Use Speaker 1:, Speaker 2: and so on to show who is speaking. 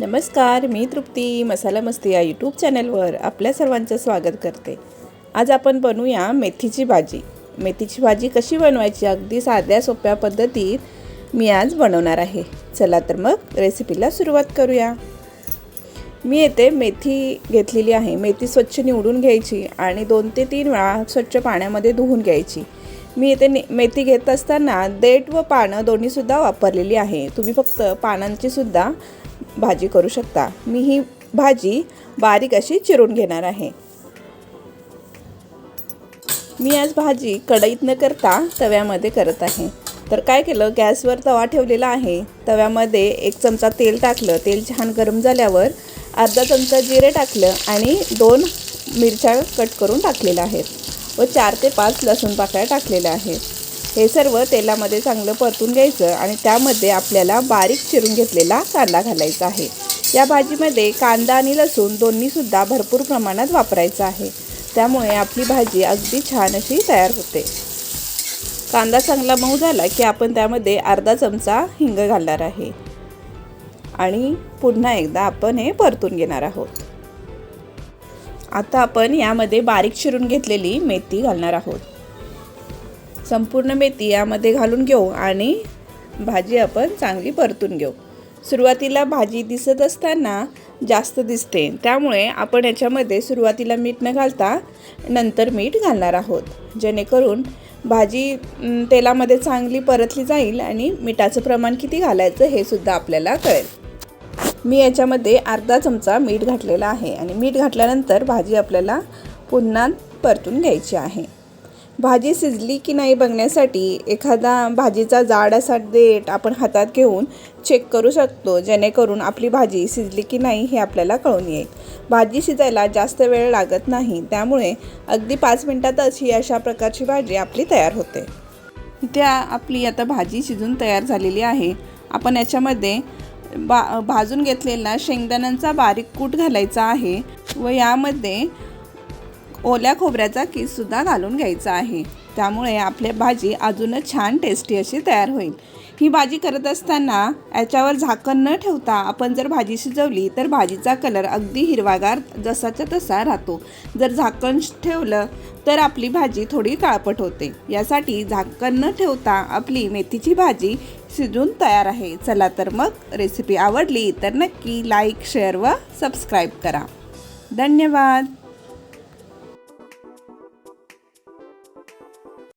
Speaker 1: नमस्कार मी तृप्ती मसाला मस्ती या यूट्यूब चॅनलवर आपल्या सर्वांचं स्वागत करते. आज आपण बनवूया मेथीची भाजी. मेथीची भाजी कशी बनवायची अगदी साध्या सोप्या पद्धतीत मी आज बनवणार आहे. चला तर मग रेसिपीला सुरुवात करूया. मी येथे मेथी घेतलेली आहे. मेथी स्वच्छ निवडून घ्यायची आणि दोन ते तीन वेळा स्वच्छ पाण्यामध्ये धुवून घ्यायची. मी येथे ने मेथी घेत असताना देठ व पानं दोन्हीसुद्धा वापरलेली आहे. तुम्ही फक्त पानांचीसुद्धा भाजी करू शकता. मी ही भाजी बारीक अशी चिरून घेणार आहे. मी आज भाजी कढईत न करता तव्यामध्ये करत आहे. तर काय केलं? गॅसवर तवा ठेवलेला आहे. तव्यामध्ये एक चमचा तेल टाकलं. तेल छान गरम झाल्यावर अर्धा चमचा जिरे टाकलं आणि दोन मिरच्या कट करून टाकलेल्या आहेत. व चार ते पाच लसूण पाकळ्या टाकलेल्या आहेत. हे सर्व तेलामध्ये चांगलं परतून घ्यायचं आणि त्यामध्ये आपल्याला बारीक चिरून घेतलेला कांदा घालायचा आहे. या भाजीमध्ये कांदा आणि लसूण दोन्हीसुद्धा भरपूर प्रमाणात वापरायचं आहे. त्यामुळे आपली भाजी अगदी छान अशी तयार होते. कांदा चांगला मऊ झाला की आपण त्यामध्ये अर्धा चमचा हिंग घालणार आहे. आणि पुन्हा एकदा आपण हे परतून घेणार आहोत. आता आपण यामध्ये बारीक चिरून घेतलेली मेथी घालणार आहोत. संपूर्ण मेथी यामध्ये घालून घेऊ आणि भाजी आपण चांगली परतून घेऊ. सुरुवातीला भाजी दिसत असताना जास्त दिसते. त्यामुळे आपण याच्यामध्ये सुरुवातीला मीठ न घालता नंतर मीठ घालणार आहोत. जेणेकरून भाजी तेलामध्ये चांगली परतली जाईल आणि मिठाचं प्रमाण किती घालायचं हे सुद्धा आपल्याला कळेल. मी याच्यामध्ये अर्धा चमचा मीठ घातलेला आहे आणि मीठ घातल्यानंतर भाजी आपल्याला पुन्हा परतून घ्यायची आहे. भाजी शिजली की नाही बघण्यासाठी एखादा भाजीचा जाड असा देठ आपण हातात घेऊन चेक करू शकतो जेणेकरून आपली भाजी शिजली की नाही हे आपल्याला कळून येईल. भाजी शिजायला जास्त वेळ लागत नाही त्यामुळे अगदी पाच मिनटातच ही अशा प्रकारची भाजी आपली तयार होते. त्या आपली आता भाजी शिजून तयार झालेली आहे. आपण याच्यामध्ये बा भाजून घेतलेला शेंगदाण्यांचा बारीक कूट घालायचा आहे व यामध्ये ओल्या खोबऱ्याचा किससुद्धा घालून घ्यायचा आहे. त्यामुळे आपली भाजी अजूनच छान टेस्टी अशी तयार होईल. ही भाजी करत असताना याच्यावर झाकण न ठेवता आपण जर भाजी शिजवली तर भाजीचा कलर अगदी हिरवागार जसाच्या तसा राहतो. जर झाकण ठेवलं तर आपली भाजी थोडी काळपट होते. यासाठी झाकण न ठेवता आपली मेथीची भाजी शिजून तयार आहे. चला तर मग रेसिपी आवडली तर नक्की लाईक शेअर व सबस्क्राईब करा. धन्यवाद!